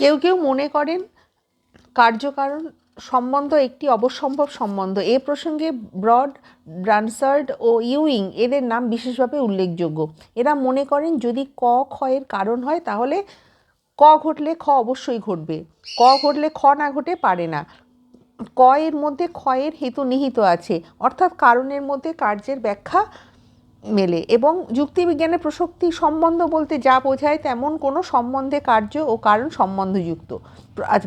কেউ কেউ মনে করেন কার্যকারণ সম্বন্ধ একটি অবসম্ভব সম্বন্ধ। এ প্রসঙ্গে ব্রড, ব্রানসার্ড ও ইউইং এদের নাম বিশেষভাবে উল্লেখযোগ্য। এরা মনে করেন, যদি ক ক্ষয়ের কারণ হয়, তাহলে ক ঘটলে খ অবশ্যই ঘটবে। ক ঘটলে খ না ঘটে পারে না। ক এর মধ্যে ক্ষয়ের হেতু নিহিত আছে। অর্থাৎ কারণের মধ্যে কার্যের ব্যাখ্যা মেলে এবং যুক্তিবিজ্ঞানের প্রসক্তি সম্বন্ধ বলতে যা বোঝায় তেমন কোনো সম্বন্ধে কার্য ও কারণ সম্বন্ধযুক্ত।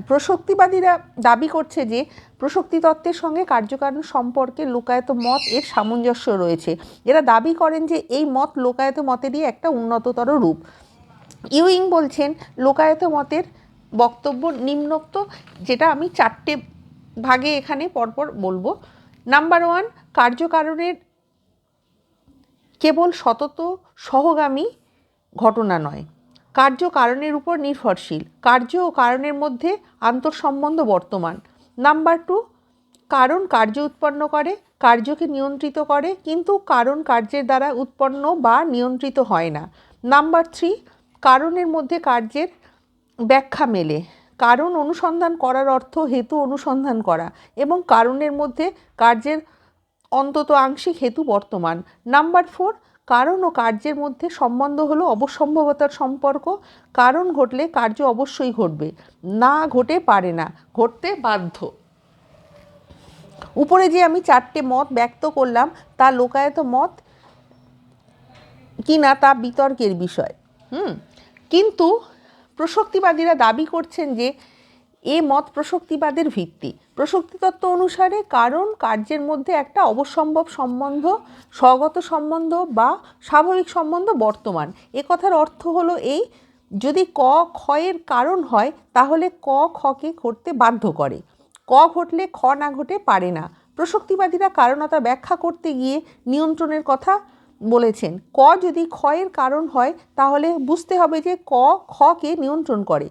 প্রসক্তিবাদীরা দাবি করছে যে প্রসক্তি তত্ত্বের সঙ্গে কার্যকারণ সম্পর্কে লোকায়ত মত এর সামঞ্জস্য রয়েছে। এরা দাবি করেন যে এই মত লোকায়ত মতেরই একটা উন্নততর রূপ। ইউইং বলছেন, লোকায়ত মতের বক্তব্য নিম্নোক্ত, যেটা আমি চারটে ভাগে এখানে পরপর বলব। নাম্বার ওয়ান, কার্যকারণের কেবল সতত, সহগামী ঘটনা নয়। কার্য কারণের উপর নির্ভরশীল। কার্য ও কারণের মধ্যে আন্তঃসম্বন্ধ বর্তমান। নাম্বার টু, কারণ কার্য উৎপন্ন করে, কার্যকে নিয়ন্ত্রিত করে, কিন্তু কারণ কার্যের দ্বারা উৎপন্ন বা নিয়ন্ত্রিত হয় না। নাম্বার থ্রি, কারণের মধ্যে কার্যের ব্যাখ্যা মেলে। কারণ অনুসন্ধান করার অর্থ হেতু অনুসন্ধান করা এবং কারণের মধ্যে কার্যের অন্তত আংশিক হেতু বর্তমান। নাম্বার ফোর, কারণ ও কার্যের মধ্যে সম্বন্ধ হলো অবসম্ভবতার সম্পর্ক। কারণ ঘটলে কার্য অবশ্যই ঘটবে। না ঘটে পারে না, ঘটতে বাধ্য। উপরে যে আমি চারটে মত ব্যক্ত করলাম, তা লোকায়ত মত কি না তা বিতর্কের বিষয়। হুম, কিন্তু প্রসক্তিবাদীরা দাবি করছেন যে এ মত প্রসক্তিবাদের ভিত্তি। প্রসক্তি তত্ত্ব অনুসারে কারণ, কার্যের মধ্যে একটা অবসম্ভব সম্বন্ধ, স্বগত সম্বন্ধ বা স্বাভাবিক সম্বন্ধ বর্তমান। এ কথার অর্থ হলো এই, যদি ক ক্ষয়ের কারণ হয়, তাহলে ক খকে ঘটতে বাধ্য করে। ক ঘটলে খ না ঘটে পারে না। প্রসক্তিবাদীরা কারণতা ব্যাখ্যা করতে গিয়ে নিয়ন্ত্রণের কথা বলেছেন। ক যদি ক্ষয়ের কারণ হয়, তাহলে বুঝতে হবে যে ক খকে নিয়ন্ত্রণ করে।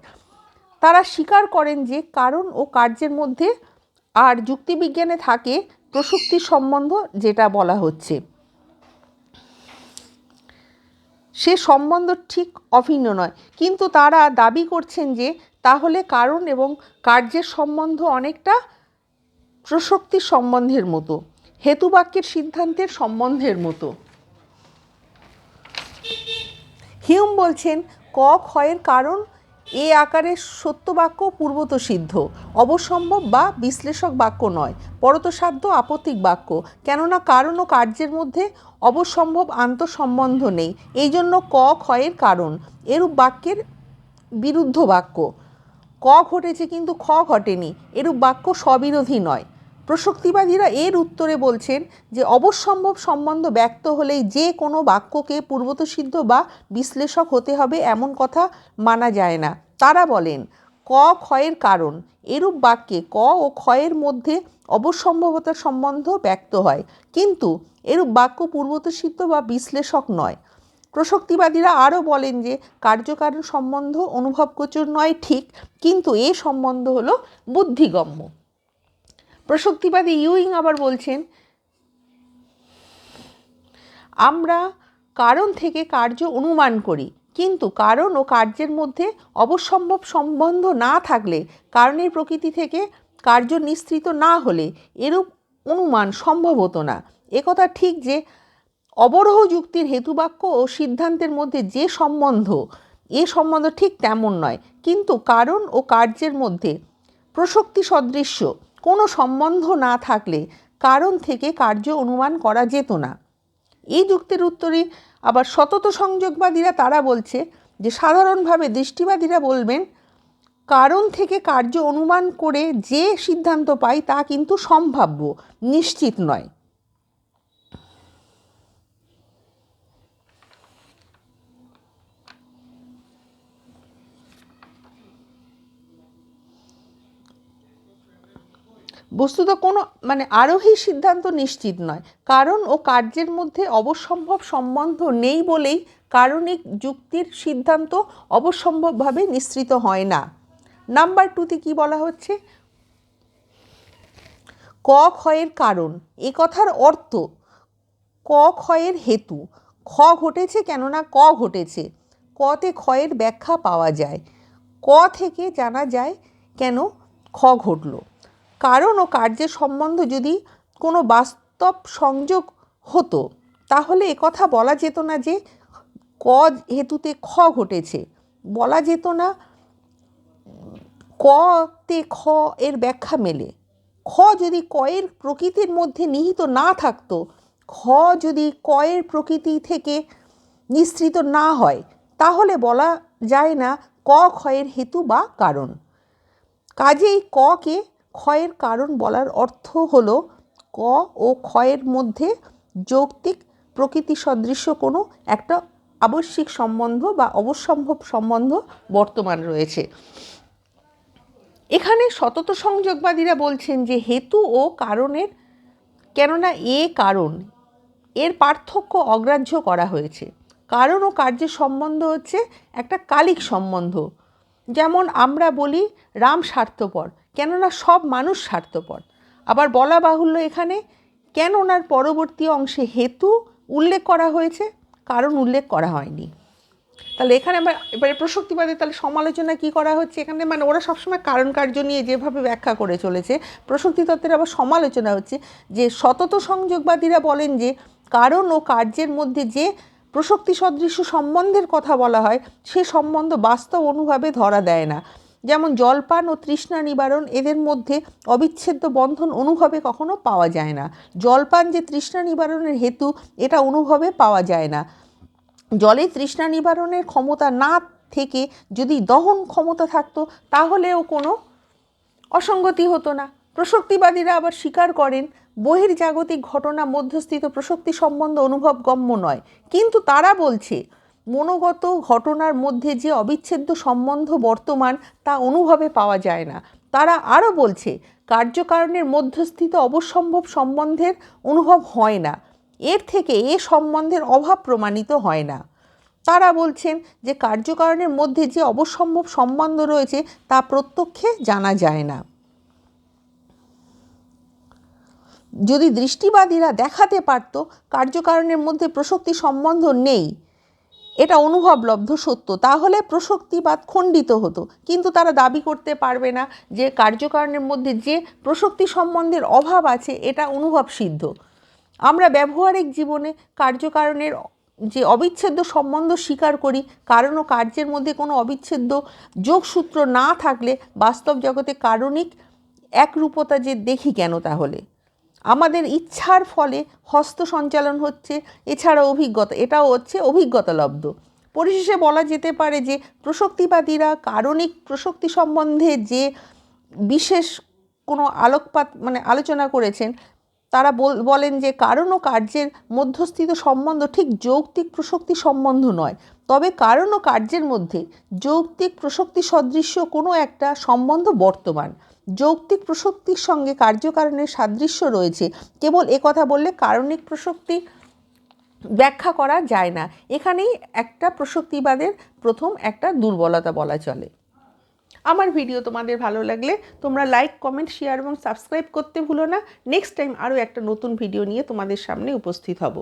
তারা স্বীকার করেন যে কারণ ও কার্যের মধ্যে আর যুক্তিবিজ্ঞানে থাকে প্রসক্তি সম্বন্ধ যেটা বলা হচ্ছে। সে সম্বন্ধ ঠিক অভিন্ন নয়, কিন্তু তারা দাবি করছেন যে তাহলে কারণ এবং কার্যের সম্বন্ধ অনেকটা প্রসক্তির সম্বন্ধের মতো, হেতুবাক্যের সিদ্ধান্তের সম্বন্ধের মতো। হিউম বলছেন, ক ক্ষয়ের কারণ এ আকারের সত্য বাক্য পূর্বত সিদ্ধ, অবসম্ভব বা বিশ্লেষক বাক্য নয়, পরতসাধ্য আপত্তিক বাক্য। কেননা কারণ ও কার্যের মধ্যে অবসম্ভব আন্তঃসম্বন্ধ নেই এই জন্য ক ক্ষয়ের কারণ। এরূপ বাক্যের বিরুদ্ধ বাক্য। ক ঘটেছে কিন্তু খ ঘটেনি, এরূপ বাক্য স্ববিরোধী নয়। প্রসক্তিবাদীরা এর উত্তরে বলছেন যে অবসম্ভব সম্বন্ধ ব্যক্ত হলেই যে কোনো বাক্যকে পূর্বতসিদ্ধ বা বিশ্লেষক হতে হবে এমন কথা মানা যায় না। তারা বলেন, ক ক্ষয়ের কারণ, এরূপ বাক্যে ক ও ক্ষয়ের মধ্যে অবসম্ভবতার সম্বন্ধ ব্যক্ত হয়, কিন্তু এরূপ বাক্য পূর্বতসিদ্ধ বা বিশ্লেষক নয়। প্রসক্তিবাদীরা আরও বলেন যে কার্যকারণ সম্বন্ধ অনুভবগোচর নয় ঠিক, কিন্তু এ সম্বন্ধ হলো বুদ্ধিগম্য। প্রসক্তিবাদী ইউইং আবার বলছেন, আমরা কারণ থেকে কার্য অনুমান করি, কিন্তু কারণ ও কার্যের মধ্যে অবসম্ভব সম্বন্ধ না থাকলে, কারণের প্রকৃতি থেকে কার্য নিঃসৃত না হলে এরূপ অনুমান সম্ভব হতো না। একথা ঠিক যে অবরোহ যুক্তির হেতুবাক্য ও সিদ্ধান্তের মধ্যে যে সম্বন্ধ, এ সম্বন্ধ ঠিক তেমন নয়, কিন্তু কারণ ও কার্যের মধ্যে প্রসক্তি সদৃশ্য। সম্বন্ধ না থাকলে কারণ থেকে কার্য অনুমান করা যেত না। এই যুক্তির উত্তরে আবার সতত সংযোগবাদীরা তারা বলছে যে, সাধারণভাবে দৃষ্টিবাদীরা বলবেন, কারণ থেকে কার্য অনুমান করে যে সিদ্ধান্ত পাই তা কিন্তু সম্ভাব্য, নিশ্চিত নয়। বস্তুত কোনো মানে আরোহী সিদ্ধান্ত নিশ্চিত নয়। কারণ ও কার্যের মধ্যে অবসম্ভব সম্বন্ধ নেই বলেই কারণিক যুক্তির সিদ্ধান্ত অবসম্ভবভাবে নিঃসৃত হয় না। নাম্বার টুতে কি বলা হচ্ছে? ক ক্ষয়ের কারণ। এ কথার অর্থ ক ক্ষয়ের হেতু। খ ঘটেছে কেননা ক ঘটেছে। কতে ক্ষয়ের ব্যাখ্যা পাওয়া যায়। ক থেকে জানা যায় কেন খ ঘটল। কারণ ও কার্যের সম্বন্ধ যদি কোনো বাস্তব সংযোগ হতো, তাহলে একথা বলা যেত না যে ক হেতুতে খ ঘটেছে। বলা যেত না ক তে খ এর ব্যাখ্যা মেলে। খ যদি কয়ের প্রকৃতির মধ্যে নিহিত না থাকতো, খ যদি কয়ের প্রকৃতি থেকে নিঃসৃত না হয়, তাহলে বলা যায় না ক ক্ষয়ের হেতু বা কারণ। কাজেই ককে ক্ষয়ের কারণ বলার অর্থ হলো ক ও ক্ষয়ের মধ্যে যৌক্তিক প্রকৃতি সদৃশ্য কোনো একটা আবশ্যিক সম্বন্ধ বা অবসম্ভব সম্বন্ধ বর্তমান রয়েছে। এখানে সতত সংযোগবাদীরা বলছেন যে হেতু ও কারণের কেননা এ কারণ, এর পার্থক্য অগ্রাহ্য করা হয়েছে। কারণ ও কার্যের সম্বন্ধ হচ্ছে একটা কালিক সম্বন্ধ। যেমন আমরা বলি রাম স্বার্থপর কেননা সব মানুষ স্বার্থপর। আবার বলা বাহুল্য এখানে, কেন ওনার পরবর্তী অংশে হেতু উল্লেখ করা হয়েছে? কারণ উল্লেখ করা হয়নি। তাহলে এখানে আবার এবারে প্রসক্তিবাদে তাহলে সমালোচনা কি করা হচ্ছে? এখানে মানে ওরা সবসময় কারণ কার্য নিয়ে যেভাবে ব্যাখ্যা করে চলেছে প্রসক্তি তত্ত্বের আবার সমালোচনা হচ্ছে যে সতত সংযোগবাদীরা বলেন যে কারণ ও কার্যের মধ্যে যে প্রসক্তি সদৃশ্য সম্বন্ধের কথা বলা হয়, সে সম্বন্ধ বাস্তব অনুভাবে ধরা দেয় না। যেমন জলপান ও তৃষ্ণা নিবারণ এদের মধ্যে অবিচ্ছেদ্য বন্ধন অনুভবে কখনো পাওয়া যায় না। জলপান যে তৃষ্ণা নিবারণের হেতু, এটা অনুভবে পাওয়া যায় না। জলে তৃষ্ণা নিবারণের ক্ষমতা না থেকে যদি দহন ক্ষমতা থাকতো, তাহলেও কোনো অসঙ্গতি হতো না। প্রসক্তিবাদীরা আবার স্বীকার করেন বহির্জাগতিক ঘটনা মধ্যস্থিত প্রসক্তি সম্বন্ধ অনুভবগম্য নয়। কিন্তু তারা বলছে মনোগত ঘটনার মধ্যে যে অবিচ্ছেদ্য সম্বন্ধ বর্তমান তা অনুভবে পাওয়া যায় না। তারা আরও বলছে, কার্যকারণের মধ্যস্থিত অবসম্ভব সম্বন্ধের অনুভব হয় না। এর থেকে এ সম্বন্ধের অভাব প্রমাণিত হয় না। তারা বলছেন যে কার্যকারণের মধ্যে যে অবসম্ভব সম্বন্ধ রয়েছে তা প্রত্যক্ষে জানা যায় না। যদি দৃষ্টিবাদীরা দেখাতে পারত কার্যকারণের মধ্যে প্রসক্তি সম্বন্ধ নেই এটা অনুভবলব্ধ সত্য। তাহলে প্রসক্তিবাদ খণ্ডিত হতো। কিন্তু তারা দাবি করতে পারবে না যে কার্যকারণের মধ্যে যে প্রসক্তি সম্বন্ধের অভাব আছে, এটা অনুভব সিদ্ধ। আমরা ব্যবহারিক জীবনে কার্যকারণের যে অবিচ্ছেদ্য সম্বন্ধ স্বীকার করি, কারণ ও কার্যের মধ্যে কোনো অবিচ্ছেদ্য যোগসূত্র না থাকলে বাস্তব জগতে কারণিক একরূপতা যে দেখি কেন তাহলে? আমাদের ইচ্ছার ফলে হস্ত সঞ্চালন হচ্ছে এছাড়া অভিজ্ঞতা, এটাও হচ্ছে অভিজ্ঞতালব্ধ পরিশেষে বলা যেতে পারে যে প্রসক্তিবাদীরা কারণিক প্রসক্তি সম্বন্ধে যে বিশেষ কোনো আলোকপাত মানে আলোচনা করেছেন, তারা বলেন যে কারণ ও কার্যের মধ্যস্থিত সম্বন্ধ ঠিক যৌক্তিক প্রসক্তি সম্বন্ধ নয়। তবে কারণ ও কার্যের মধ্যে যৌক্তিক প্রসক্তি সদৃশ্য কোনো একটা সম্বন্ধ বর্তমান। যৌক্তিক প্রসক্তির সঙ্গে কার্যকারণের সাদৃশ্য রয়েছে। কেবল কথা বললে কারণিক প্রসক্তি ব্যাখ্যা করা যায় না। এখানেই একটা প্রসক্তিবাদের প্রথম একটা দুর্বলতা বলা চলে। আমার ভিডিও তোমাদের ভালো লাগলে তোমরা লাইক কমেন্ট শেয়ার এবং সাবস্ক্রাইব করতে ভুলো না। নেক্সট টাইম আরও একটা নতুন ভিডিও নিয়ে তোমাদের সামনে উপস্থিত হব।